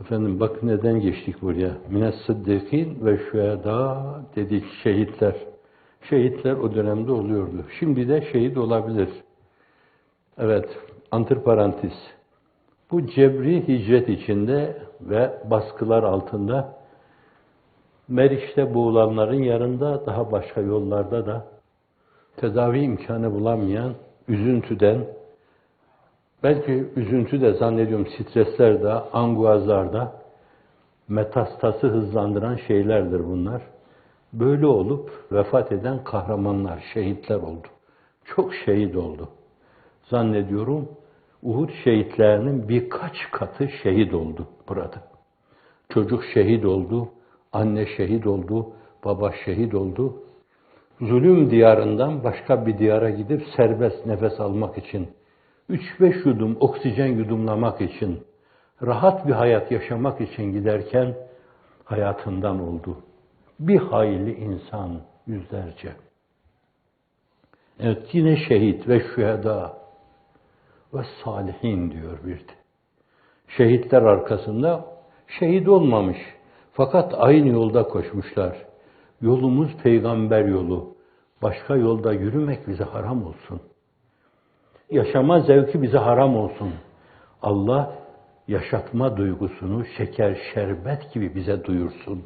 Efendim bak neden geçtik buraya. Mines sıddıkin ve şüheda dedik şehitler. Şehitler o dönemde oluyordu. Şimdi de şehit olabilir. Evet, antiparantez. Bu cebri hicret içinde ve baskılar altında Meriç'te boğulanların yanında daha başka yollarda da tedavi imkanı bulamayan, üzüntüden, belki üzüntü de zannediyorum stresler de, anguazlar da metastası hızlandıran şeylerdir bunlar. Böyle olup vefat eden kahramanlar, şehitler oldu. Çok şehit oldu. Zannediyorum Uhud şehitlerinin birkaç katı şehit oldu burada. Çocuk şehit oldu, anne şehit oldu, baba şehit oldu. Zulüm diyarından başka bir diyara gidip serbest nefes almak için, 3-5 yudum oksijen yudumlamak için, rahat bir hayat yaşamak için giderken hayatından oldu. Bir hayli insan yüzlerce. Evet yine şehit ve şüheda ve salihin diyor bir de. Şehitler arkasında şehit olmamış. Fakat aynı yolda koşmuşlar. Yolumuz peygamber yolu. Başka yolda yürümek bize haram olsun. Yaşama zevki bize haram olsun. Allah yaşatma duygusunu şeker şerbet gibi bize duyursun.